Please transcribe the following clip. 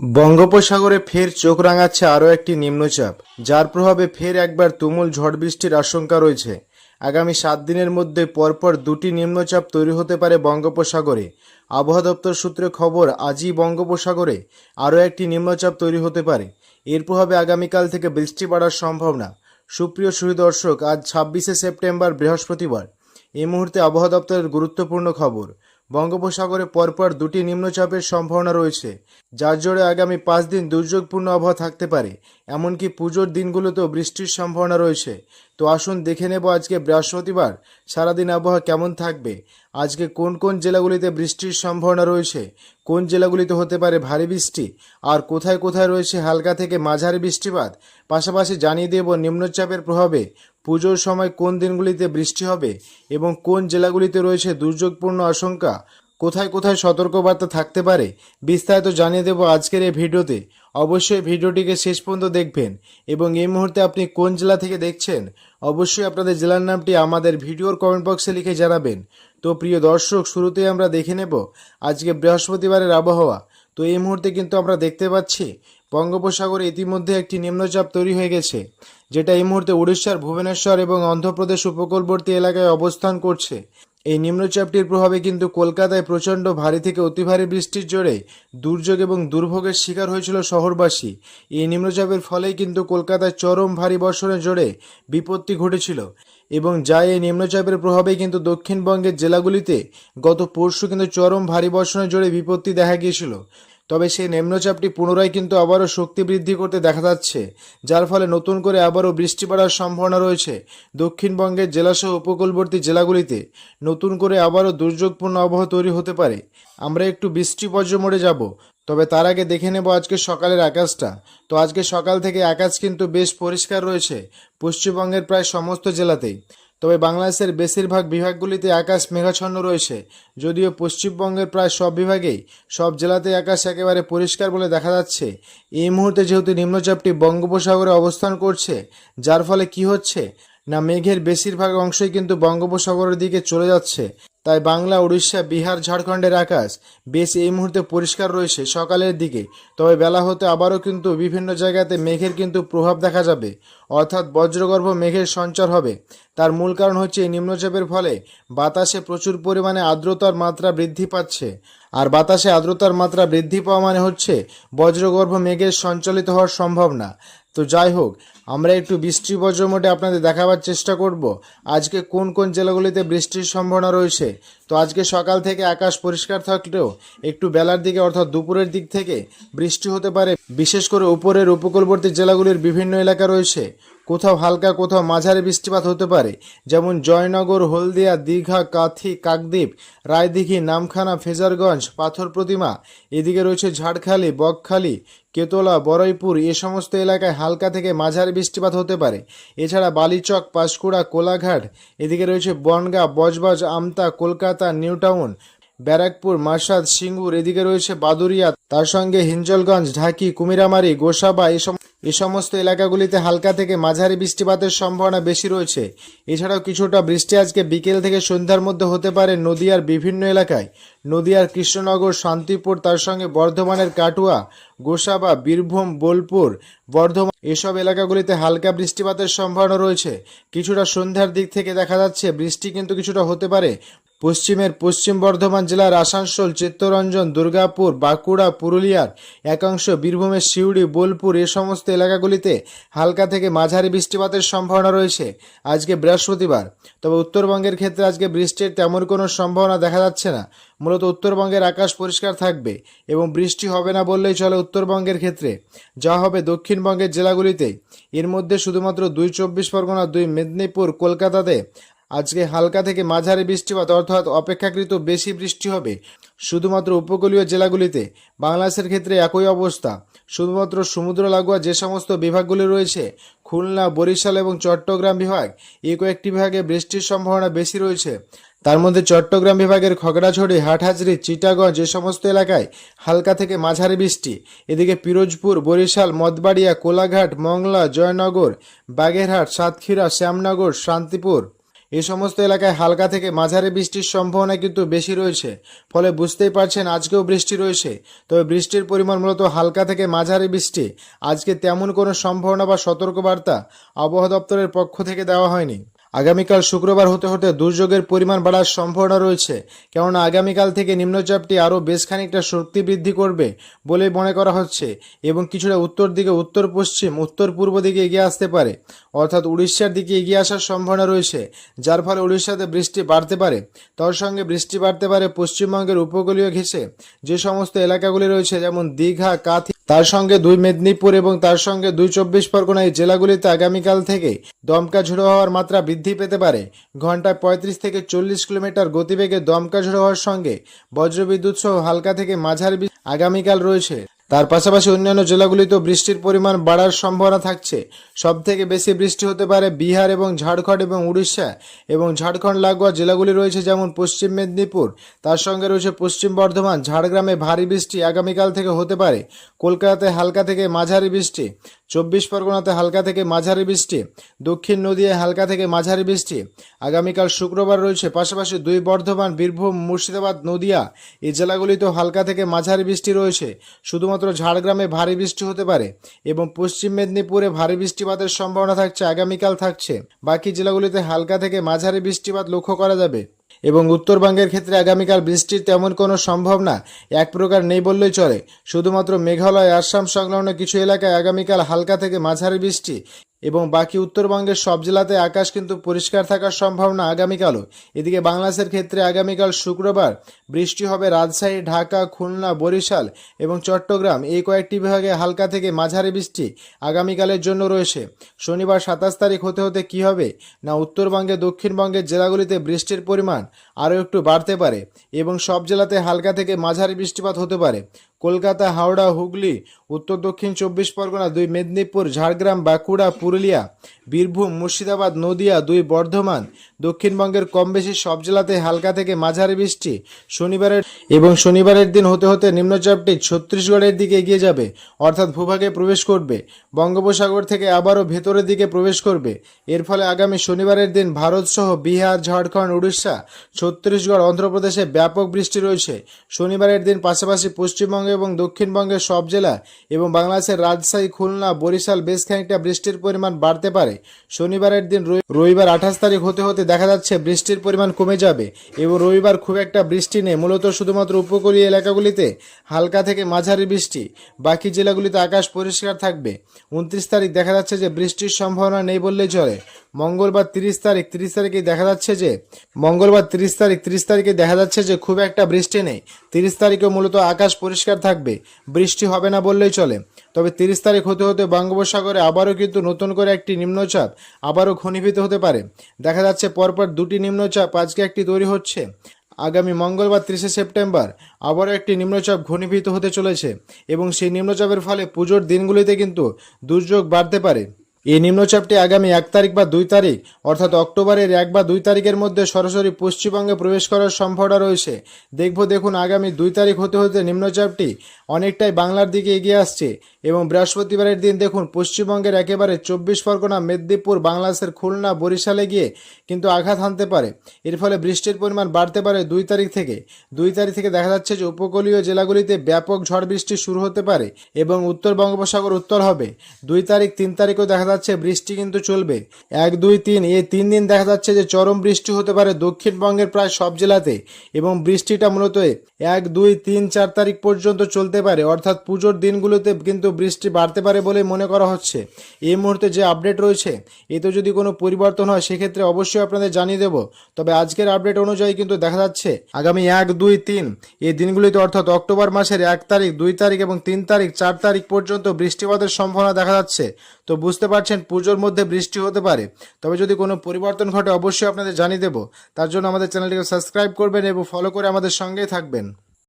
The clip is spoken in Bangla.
বঙ্গোপসাগরে ফের চোখ রাঙাচ্ছে আরও একটি নিম্নচাপ। যার প্রভাবে ফের একবার তুমুল ঝড় বৃষ্টির আশঙ্কা রয়েছে। আগামী সাত দিনের মধ্যে পরপর দুটি নিম্নচাপ তৈরি হতে পারে বঙ্গোপসাগরে। আবহাওয়া দপ্তর সূত্রে খবর, আজই বঙ্গোপসাগরে আরও একটি নিম্নচাপ তৈরি হতে পারে। এর প্রভাবে আগামীকাল থেকে বৃষ্টি বাড়ার সম্ভাবনা। সুপ্রিয় সুধী দর্শক, আজ ছাব্বিশে সেপ্টেম্বর বৃহস্পতিবার। এই মুহূর্তে আবহাওয়া দপ্তরের গুরুত্বপূর্ণ খবর। বঙ্গোপসাগরে পরপর দুটি নিম্নচাপের সম্ভাবনা রয়েছে, যার জোরে আগামী পাঁচ দিন দুর্যোগপূর্ণ আবহাওয়া থাকতে পারে। এমনকি পুজোর দিনগুলোতেও বৃষ্টির সম্ভাবনা রয়েছে। তো আসুন দেখে নেব আজকে বৃহস্পতিবার সারাদিন আবহাওয়া কেমন থাকবে। আজকে কোন কোন জেলাগুলিতে বৃষ্টির সম্ভাবনা রয়েছে, কোন জেলাগুলিতে হতে পারে ভারী বৃষ্টি, আর কোথায় কোথায় রয়েছে হালকা থেকে মাঝারি বৃষ্টিপাত, পাশাপাশি জানিয়ে দেব নিম্নচাপের প্রভাবে পুজোর সময় কোন দিনগুলিতে বৃষ্টি হবে এবং কোন জেলাগুলিতে রয়েছে দুর্যোগপূর্ণ আশঙ্কা, কোথায় কোথায় সতর্কবার্তা থাকতে পারে, বিস্তারিত জানিয়ে দেব আজকের এই ভিডিওতে। অবশ্যই ভিডিওটিকে শেষ পর্যন্ত দেখবেন এবং এই মুহূর্তে আপনি কোন জেলা থেকে দেখছেন, অবশ্যই আপনাদের জেলার নামটি আমাদের ভিডিওর কমেন্ট বক্সে লিখে জানাবেন। তো প্রিয় দর্শক, শুরুতেই আমরা দেখে নেব আজকে বৃহস্পতিবারের আবহাওয়া। তো এই মুহূর্তে কিন্তু আমরা দেখতে পাচ্ছি বঙ্গোপসাগরে ইতিমধ্যে একটি নিম্নচাপ তৈরি হয়ে গেছে, যেটা এই মুহূর্তে উড়িষ্যার ভুবনেশ্বর এবং অন্ধ্রপ্রদেশ উপকূলবর্তী এলাকায় অবস্থান করছে। এই নিম্নচাপটির প্রভাবে কিন্তু কলকাতায় প্রচণ্ড ভারী থেকে অতি ভারী বৃষ্টির জোরে দুর্যোগ এবং দুর্ভোগের শিকার হয়েছিল শহরবাসী। এই নিম্নচাপের ফলেই কিন্তু কলকাতায় চরম ভারী বর্ষণের জোরে বিপত্তি ঘটেছিল এবং যা এই নিম্নচাপের প্রভাবেই কিন্তু দক্ষিণবঙ্গের জেলাগুলিতে গত পরশু কিন্তু চরম ভারী বর্ষণের জোরে বিপত্তি দেখা গিয়েছিল। তবে সেই নিম্নচাপটি পুনরায় কিন্তু আবারও শক্তি বৃদ্ধি করতে দেখা যাচ্ছে, যার ফলে নতুন করে আবারও বৃষ্টি পড়ার সম্ভাবনা রয়েছে। দক্ষিণবঙ্গের জেলাসহ উপকূলবর্তী জেলাগুলিতে নতুন করে আবারও দুর্যোগপূর্ণ আবহাওয়া তৈরি হতে পারে। আমরা একটু বৃষ্টি পর্য মোড়ে যাব, তবে তার আগে দেখে নেব আজকে সকালের আকাশটা। তো আজকে সকাল থেকে আকাশ কিন্তু বেশ পরিষ্কার রয়েছে, পশ্চিমবঙ্গের প্রায় সমস্ত জেলাতেই। তবে বাংলাদেশের বেশিরভাগ বিভাগগুলিতে আকাশ মেঘাচ্ছন্ন রয়েছে, যদিও পশ্চিমবঙ্গের প্রায় সব বিভাগেই সব জেলাতে আকাশ একেবারে পরিষ্কার বলে দেখা যাচ্ছে। এই মুহূর্তে যেহেতু নিম্নচাপটি বঙ্গোপসাগরে অবস্থান করছে, যার ফলে কি হচ্ছে? না, মেঘের বেশিরভাগ অংশই কিন্তু বঙ্গোপসাগরের দিকে চলে যাচ্ছে। তাই বাংলা, উড়িষ্যা, বিহার, ঝাড়খণ্ডের আকাশ বেশ এই মুহূর্তে পরিষ্কার রয়েছে সকালের দিকে। তবে বেলা হতে আবারও কিন্তু বিভিন্ন জায়গাতে মেঘের কিন্তু প্রভাব দেখা যাবে। অর্থাৎ বজ্রগর্ভ মেঘের সঞ্চার হবে। তার মূল কারণ হচ্ছে নিম্নচাপের ফলে বাতাসে প্রচুর পরিমাণে আর্দ্রতার মাত্রা বৃদ্ধি পাচ্ছে। আর বাতাসে আর্দ্রতার মাত্রা বৃদ্ধি পাওয়া মানে হচ্ছে বজ্রগর্ভ মেঘের সঞ্চালিত হওয়ার সম্ভাবনা। তো যাই হোক, আমরা একটু বৃষ্টি বজ্র মোটে আপনাদের দেখাবার চেষ্টা করব। আজকে কোন কোন জেলাগুলিতে বৃষ্টির সম্ভাবনা রয়েছে? তো আজকে সকাল থেকে আকাশ পরিষ্কার থাকলেও একটু বেলার দিকে অর্থাৎ দুপুরের দিক থেকে বৃষ্টি হতে পারে। বিশেষ করে উপরের উপকূলবর্তী জেলাগুলির বিভিন্ন এলাকা রয়েছে। কোথাও হালকা, কোথাও মাঝারি বৃষ্টিপাত হতে পারে, যেমন জয়নগর, হলদিয়া, দীঘা, কাথি, কাকদ্বীপ, রায়দিঘি, নামখানা, ফেজারগঞ্জ, পাথর প্রতিমা, এদিকে রয়েছে ঝাড়খালি, বকখালি, কেতলা বড়ইপুর এ সমস্ত এলাকায় হালকা থেকে মাঝারি বৃষ্টিপাত হতে পারে। এছাড়া বালিচক, পাঁশকুড়া, কোলাঘাট, এদিকে রয়েছে বনগাঁ, বজবজ, আমতা, কলকাতা নিউ টাউন ব্যারাকপুর মাসাদ সিঙ্গুর, এদিকে রয়েছে বাদুরিয়া তার সঙ্গে হিঞ্জলগঞ্জ, ঢাকি, কুমিরামারি, গোসাবা এসব এ সমস্ত এলাকাগুলিতে হালকা থেকে মাঝারি বৃষ্টিপাতের সম্ভাবনা বেশি রয়েছে। এছাড়াও কিছুটা বৃষ্টি আজকে বিকেল থেকে সন্ধ্যার মধ্যে হতে পারে নদিয়ার বিভিন্ন এলাকায়। নদিয়ার কৃষ্ণনগর, শান্তিপুর, তার সঙ্গে বর্ধমানের কাটুয়া, গোসাবা, বীরভূম, বোলপুর, বর্ধমান এসব এলাকাগুলিতে হালকা বৃষ্টিপাতের সম্ভাবনা রয়েছে। কিছুটা সন্ধ্যার দিক থেকে দেখা যাচ্ছে বৃষ্টি কিন্তু কিছুটা হতে পারে পশ্চিমের পশ্চিম বর্ধমান জেলার আসানসোল, চিত্তরঞ্জন, দুর্গাপুর, বাঁকুড়া, পুরুলিয়ার একাংশ বীরভূমের সিউড়ি, বোলপুর এ সমস্ত এলাকাগুলিতে হালকা থেকে মাঝারি বৃষ্টিপাতের সম্ভাবনা রয়েছে আজকে বৃহস্পতিবার। তবে উত্তরবঙ্গের ক্ষেত্রে আজকে বৃষ্টির তেমন কোনো সম্ভাবনা দেখা যাচ্ছে না। মূলত উত্তরবঙ্গের আকাশ পরিষ্কার থাকবে এবং বৃষ্টি হবে না বললেই চলে উত্তরবঙ্গের ক্ষেত্রে। যা হবে দক্ষিণবঙ্গের জেলাগুলিতে। এর মধ্যে শুধুমাত্র দুই চব্বিশ পরগনা, দুই মেদিনীপুর, কলকাতাতে আজকে হালকা থেকে মাঝারি বৃষ্টিপাত, অর্থাৎ অপেক্ষাকৃত বেশি বৃষ্টি হবে। শুধুমাত্র উপকূলীয় জেলাগুলিতে বাংলাদেশের ক্ষেত্রে একই অবস্থা। শুধুমাত্র সমুদ্র লাগোয়া যে সমস্ত বিভাগগুলি রয়েছে, খুলনা, বরিশাল এবং চট্টগ্রাম বিভাগ, এই কয়েকটি বিভাগে বৃষ্টির সম্ভাবনা বেশি রয়েছে। তার মধ্যে চট্টগ্রাম বিভাগের খগড়াছড়ি, হাটহাজরি, চিটাগঞ্জ যে সমস্ত এলাকায় হালকা থেকে মাঝারি বৃষ্টি। এদিকে পিরোজপুর, বরিশাল, মদবাড়িয়া, কোলাঘাট, মংলা, জয়নগর, বাগেরহাট, সাতক্ষীরা, শ্যামনগর, শান্তিপুর এই সমস্ত এলাকায় হালকা থেকে মাঝারি বৃষ্টির সম্ভাবনা কিন্তু বেশি রয়েছে। ফলে বুঝতেই পারছেন আজকেও বৃষ্টি রয়েছে। তবে বৃষ্টির পরিমাণ মূলত হালকা থেকে মাঝারি বৃষ্টি। আজকে তেমন কোনো সম্ভাবনা বা সতর্কবার্তা আবহাওয়া দপ্তরের পক্ষ থেকে দেওয়া হয়নি। আগামীকাল শুক্রবার হতে হতে দুর্যোগের পরিমাণ বাড়ার সম্ভাবনা রয়েছে। কেননা আগামীকাল থেকে নিম্নচাপটি আরও বেশ খানিকটা শক্তি বৃদ্ধি করবে বলে মনে করা হচ্ছে এবং কিছুটা উত্তর দিকে উত্তর পশ্চিম, উত্তর পূর্ব দিকে এগিয়ে আসতে পারে। অর্থাৎ উড়িষ্যার দিকে এগিয়ে আসার সম্ভাবনা রয়েছে, যার ফলে উড়িষ্যাতে বৃষ্টি বাড়তে পারে। তার সঙ্গে বৃষ্টি বাড়তে পারে পশ্চিমবঙ্গের উপকূলীয় ঘেঁষে। যে সমস্ত এলাকাগুলি রয়েছে, যেমন দীঘা, কাথি তার সঙ্গে দুই মেদিনীপুর এবং তার সঙ্গে দুই চব্বিশ পরগনা এই জেলাগুলিতে আগামীকাল থেকে দমকা ঝোড়ো হওয়ার মাত্রা বৃদ্ধি পেতে পারে। ঘন্টায় পঁয়ত্রিশ থেকে চল্লিশ কিলোমিটার গতিবেগে দমকা ঝোড়ো হওয়ার সঙ্গে বজ্রবিদ্যুৎ সহ হালকা থেকে মাঝারি আগামীকাল রয়েছে। তার পাশাপাশি অন্যান্য জেলাগুলিতেও বৃষ্টির পরিমাণ বাড়ার সম্ভাবনা থাকছে। সব থেকে বেশি বৃষ্টি হতে পারে বিহার এবং ঝাড়খণ্ড এবং উড়িষ্যা এবং ঝাড়খণ্ড লাগোয়া জেলাগুলি রয়েছে যেমন পশ্চিম মেদিনীপুর। তার সঙ্গে রয়েছে পশ্চিম বর্ধমান, ঝাড়গ্রামে ভারী বৃষ্টি আগামীকাল থেকে হতে পারে। কলকাতাতে হালকা থেকে মাঝারি বৃষ্টি। চব্বিশ পরগনাতে হালকা থেকে মাঝারি বৃষ্টি, দক্ষিণ নদিয়ায় হালকা থেকে মাঝারি বৃষ্টি। আগামীকাল শুক্রবার রয়েছে, পাশাপাশি দুই বর্ধমান, বীরভূম, মুর্শিদাবাদ, নদিয়া, এই জেলাগুলিতেও হালকা থেকে মাঝারি বৃষ্টি রয়েছে। শুধুমাত্র ঝাড়গ্রামে ভারী বৃষ্টি হতে পারে এবং পশ্চিম মেদিনীপুরে ভারী বৃষ্টিপাতের সম্ভাবনা থাকছে, আগামীকাল থাকছে। বাকি জেলাগুলিতে হালকা থেকে মাঝারি বৃষ্টিপাত লক্ষ্য করা যাবে। এবং উত্তরবঙ্গের ক্ষেত্রে আগামীকাল বৃষ্টির তেমন কোনো সম্ভাবনা এক প্রকার নেই বললেই চলে। শুধুমাত্র মেঘালয়, আসাম সংলগ্ন কিছু এলাকায় আগামীকাল হালকা থেকে মাঝারি বৃষ্টি। এবং বাকি উত্তরবঙ্গের সব জেলাতে আকাশ কিন্তু পরিষ্কার থাকার সম্ভাবনা আগামীকালও। এদিকে বাংলাদেশের ক্ষেত্রে আগামীকাল শুক্রবার বৃষ্টি হবে রাজশাহী, ঢাকা, খুলনা, বরিশাল এবং চট্টগ্রাম। এই কয়েকটি বিভাগে হালকা থেকে মাঝারি বৃষ্টি আগামীকালের জন্য রয়েছে। শনিবার সাতাশ তারিখ হতে হতে কি হবে? না উত্তরবঙ্গে, দক্ষিণবঙ্গের জেলাগুলিতে বৃষ্টির পরিমাণ আরও একটু বাড়তে পারে এবং সব জেলাতে হালকা থেকে মাঝারি বৃষ্টিপাত হতে পারে। কলকাতা, হাওড়া, হুগলি, উত্তর দক্ষিণ চব্বিশ পরগনা, দুই মেদিনীপুর, ঝাড়গ্রাম, বাঁকুড়া, পুরুলিয়া, বীরভূম, মুর্শিদাবাদ, নদিয়া, দুই বর্ধমান, দক্ষিণবঙ্গের কম বেশি সব জেলাতে হালকা থেকে মাঝারি বৃষ্টি। শনিবারের এবং শনিবারের দিন হতে হতে নিম্নচাপটি ছত্তিশগড়ের দিকে এগিয়ে যাবে, অর্থাৎ ভূভাগে প্রবেশ করবে। বঙ্গোপসাগর থেকে আবারও ভেতরের দিকে প্রবেশ করবে। এর ফলে আগামী শনিবারের দিন ভারতসহ বিহার, ঝাড়খণ্ড, উড়িষ্যা, ছত্তিশগড়, অন্ধ্রপ্রদেশে ব্যাপক বৃষ্টি রয়েছে। শনিবারের দিন পাশাপাশি পশ্চিমবঙ্গ এবং দক্ষিণবঙ্গের সব জেলা এবং বাংলাদেশের রাজশাহী, খুলনা, বরিশাল বেশ খানিকটা বৃষ্টির পরিমাণ বাড়তে পারে। শনিবারের দিন রবিবার আঠাশ তারিখ হতে হতে দেখা যাচ্ছে বৃষ্টির পরিমাণ কমে যাবে এবং রবিবার খুব একটা বৃষ্টি নেই। মূলত শুধুমাত্র উপকূলীয় এলাকাগুলিতে হালকা থেকে মাঝারি বৃষ্টি। বাকি জেলাগুলিতে আকাশ পরিষ্কার থাকবে। উনত্রিশ তারিখ দেখা যাচ্ছে যে বৃষ্টির সম্ভাবনা নেই বললেই চলে। মঙ্গলবার তিরিশ তারিখ তিরিশ তারিখে দেখা যাচ্ছে যে মঙ্গলবার তিরিশ তারিখ তিরিশ তারিখে দেখা যাচ্ছে যে খুব একটা বৃষ্টি নেই। তিরিশ তারিখে মূলত আকাশ পরিষ্কার থাকবে। বৃষ্টি হবে না বললেই চলে। তবে তিরিশ তারিখ হতে হতে বঙ্গোপসাগরে আবারও কিন্তু নতুন করে একটি নিম্নচাপ আবারও ঘনীভূত হতে পারে। দেখা যাচ্ছে পরপর দুটি নিম্নচাপ আজকে একটি তৈরি হচ্ছে। আগামী মঙ্গলবার তিরিশে সেপ্টেম্বর আবারও একটি নিম্নচাপ ঘনীভূত হতে চলেছে এবং সেই নিম্নচাপের ফলে পুজোর দিনগুলিতে কিন্তু দুর্যোগ বাড়তে পারে। এই নিম্নচাপটি আগামী এক তারিখ বা দুই তারিখ, অর্থাৎ অক্টোবরের এক বা দুই তারিখের মধ্যে সরাসরি পশ্চিমবঙ্গে প্রবেশ করার সম্ভাবনা রয়েছে। দেখব, দেখুন, আগামী দুই তারিখ হতে হতে নিম্নচাপটি অনেকটাই বাংলার দিকে এগিয়ে আসছে। এবং বৃহস্পতিবারের দিন দেখুন, পশ্চিমবঙ্গের একেবারে চব্বিশ পরগনা, মেদিনীপুর, বাংলাদেশের খুলনা, বরিশালে গিয়ে কিন্তু আঘাত হানতে পারে। এর ফলে বৃষ্টির পরিমাণ বাড়তে পারে দুই তারিখ থেকে। দুই তারিখ থেকে দেখা যাচ্ছে যে উপকূলীয় জেলাগুলিতে ব্যাপক ঝড় বৃষ্টি শুরু হতে পারে এবং উত্তর বঙ্গোপসাগর উত্তর হবে। দুই তারিখ, তিন তারিখও দেখা যাচ্ছে বৃষ্টি কিন্তু চলবে। এক, দুই, তিন এই তিন দিন দেখা যাচ্ছে যে চরম বৃষ্টি হতে পারে দক্ষিণবঙ্গের প্রায় সব জেলাতে এবং বৃষ্টিটা মূলত এক, দুই, তিন, চার তারিখ পর্যন্ত চলতে পারে। অর্থাৎ পুজোর দিনগুলোতে কিন্তু বৃষ্টি বাড়তে পারে বলে মনে করা হচ্ছে। এই মুহূর্তে যে আপডেট রয়েছে, এতে যদি কোনো পরিবর্তন হয়, সেক্ষেত্রে অবশ্যই আপনাদের জানিয়ে দেব। তবে আজকের আপডেট অনুযায়ী কিন্তু দেখা যাচ্ছে, আগামী এক, দুই, তিন, এই দিনগুলিতে অর্থাৎ অক্টোবর মাসের এক তারিখ, দুই তারিখ এবং তিন তারিখ, চার তারিখ পর্যন্ত বৃষ্টিপাতের সম্ভাবনা দেখা যাচ্ছে। তো বুঝতে পারছেন, পুজোর মধ্যে বৃষ্টি হতে পারে। তবে যদি কোনো পরিবর্তন ঘটে, অবশ্যই আপনাদের জানিয়ে দেব। তার জন্য আমাদের চ্যানেলটিকে সাবস্ক্রাইব করবেন এবং ফলো করে আমাদের সঙ্গেই থাকবেন।